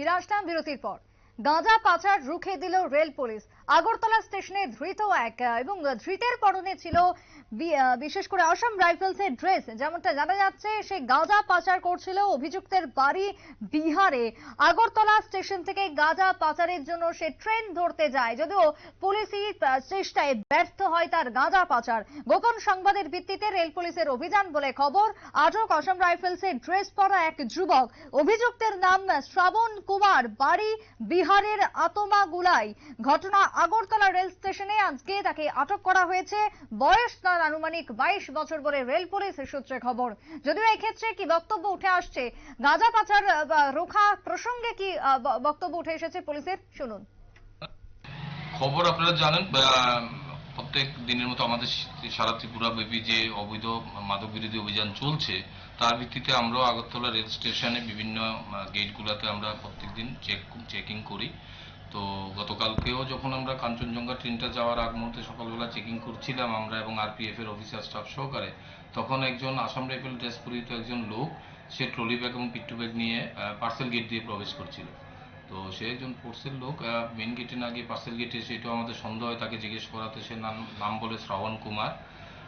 ফিরে আসলাম বিরতির পর। গাঁজা পাচার রুখে দিল রেল পুলিশ। আগরতলা স্টেশনে ধৃত এক এবং ধৃতের পরনে ছিল বিশেষ করে আসাম রাইফেলসের ড্রেস। যেমনটা জানা যাচ্ছে, সে গাঁজা পাচার করছিল অভিযুক্তের বাড়ি বিহারে। আগরতলা স্টেশন থেকে গাঁজা পাচারের জন্য সে ট্রেন ধরতে যায়, যদিও পুলিশি চেষ্টায় ব্যর্থ হয় তার গাঁজা পাচার। গোপন সংবাদের ভিত্তিতে রেল পুলিশের অভিযান বলে খবর, আটক আসাম রাইফেলসের ড্রেস পরা এক যুবক। অভিযুক্তের নাম শ্রাবণ কুমার, বাড়ি বিহারের আতমাগুলাই। ঘটনা আগরতলা রেল স্টেশনে আজকে তাকে আটক করা হয়েছে। বয়স তার আনুমানিক বাইশ বছর বলে রেল পুলিশ সূত্রে খবর। যদিও এই ক্ষেত্রে কি বক্তব্য উঠে আসছে, গাঁজা পাচার রোখা প্রসঙ্গে কি বক্তব্য উঠে এসেছে পুলিশের? শুনুন। খবর আপনারা জানেন প্রত্যেক দিনের মতো আমাদের সারা ত্রিপুরা ব্যাপী যে অবৈধ মাদক বিরোধী অভিযান চলছে, তার ভিত্তিতে আমরা আগরতলা রেল স্টেশনে বিভিন্ন গেটগুলোতে আমরা প্রত্যেকদিন চেক চেকিং করি। তো গতকালকেও যখন আমরা কাঞ্চনজঙ্ঘা ট্রেনটা যাওয়ার আগ মুহূর্তে সকালবেলা চেকিং করছিলাম আমরা এবং আরপিএফ এর অফিসার স্টাফ সহকারে, তখন একজন আসাম রাইফেল ড্রেস পরিহিত একজন লোক, সে ট্রলি ব্যাগ এবং পিট্টু ব্যাগ নিয়ে পার্সেল গেট দিয়ে প্রবেশ করছিল। তো সে একজন ফোর্সের লোক মেন গেটে না গিয়ে পার্সেল গেটে এটাও আমাদের সন্দেহ হয়, তাকে জিজ্ঞেস করাতে সে নাম নাম বলে শ্রাবণ কুমার।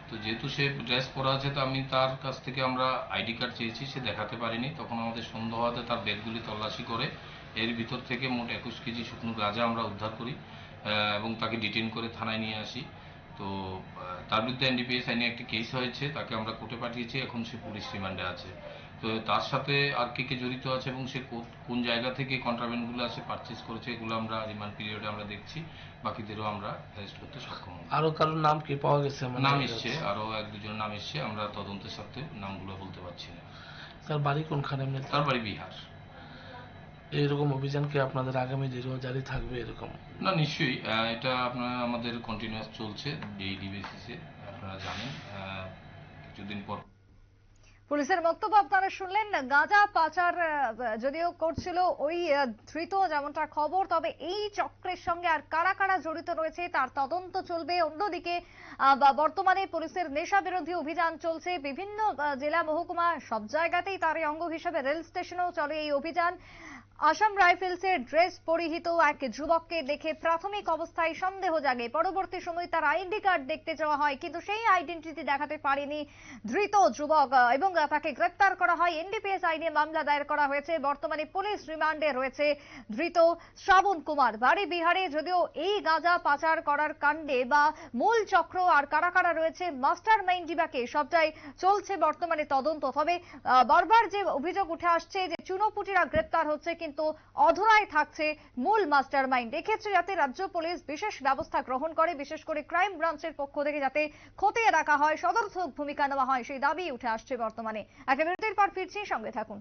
তো যেহেতু সে ড্রেস পরা আছে, তো আমি তার কাছ থেকে আমরা আইডি কার্ড চেয়েছি, সে দেখাতে পারিনি। তখন আমাদের সন্দেহ হওয়াতে তার ব্যাগগুলি তল্লাশি করে এর ভিতর থেকে মোট একুশ কেজি শুকনো গাঁজা আমরা উদ্ধার করি এবং তাকে ডিটেন করে থানায় নিয়ে আসি। তো তার বিরুদ্ধে এনডিপিএস আইনে একটি কেস হয়েছে তাকে আমরা কোর্টে পাঠিয়েছি এখন সে পুলিশ রিমান্ডে আছে। তো তার সাথে আর কে কে জড়িত আছে এবং সে কোন জায়গা থেকে কন্ট্রাব্যান্ডগুলো আছে পারচেস করেছে এগুলো আমরা রিমান্ড পিরিয়ডে আমরা দেখছি বাকিদেরও আমরা অ্যারেস্ট করতে সক্ষম হব। আরও কারোর নাম কি পাওয়া গেছে? মানে নাম এসছে আরও এক দুজনের নাম এসছে আমরা তদন্তের সাথে নামগুলো বলতে পারছি না। তার বাড়ি কোনখানে? এমনি তার বাড়ি বিহার। এইরকম অভিযান কি আপনাদের আগামী দিনেও জারি থাকবে এরকম? না, নিশ্চয়ই। এটা আপনার আমাদের কন্টিনিউয়াস চলছে ডেইলি বেসিসে আপনারা জানেন। কিছুদিন পর পুলিশের বক্তব্য আপনারা শুনলেন। গাঁজা পাচার যদিও করছিল ওই ধৃত যেমনটা খবর, তবে এই চক্রের সঙ্গে আর কারা কারা জড়িত রয়েছে তার তদন্ত চলবে। অন্যদিকে বর্তমানে পুলিশের নেশা বিরোধী অভিযান চলছে। বিভিন্ন জেলা মহকুমা সব জায়গাতেই তার অঙ্গ হিসেবে রেল স্টেশনেও চলে এই অভিযান। আসাম রাইফেলসের ড্রেস পরিহিত এক যুবককে দেখে প্রাথমিক অবস্থায় সন্দেহ জাগে। পরবর্তী সময় তার আইডি কার্ড দেখতে যাওয়া হয়, কিন্তু সেই আইডেন্টিটি দেখাতে পারেনি ধৃত যুবক এবং তাকে গ্রেপ্তার করা হয়। এনডিপিএস আইনে মামলা দায়ের করা হয়েছে। বর্তমানে পুলিশ রিমান্ডে রয়েছে ধৃত শ্রাবণ কুমার। বাড়ি বিহারে যদিও এই গাঁজা পাচার করার কাণ্ডে বা মূল চক্র আর কারা কারা রয়েছে, মাস্টার মাইন্ড ডিবাকে সবটাই চলছে বর্তমানে তদন্ত। তবে বারবার যে অভিযোগ উঠে আসছে যে চুনোপুটিরা গ্রেপ্তার হচ্ছে, কিন্তু অধরায় থাকছে মূল মাস্টার মাইন্ড। এক্ষেত্রে যাতে রাজ্য পুলিশ বিশেষ ব্যবস্থা গ্রহণ করে, বিশেষ করে ক্রাইম ব্রাঞ্চের পক্ষ থেকে যাতে খতিয়ে রাখা হয়, সদর্থক ভূমিকা নেওয়া হয়, সেই দাবি উঠে আসছে বর্তমানে একটা বিরতির পর ফিরছি সঙ্গে থাকুন।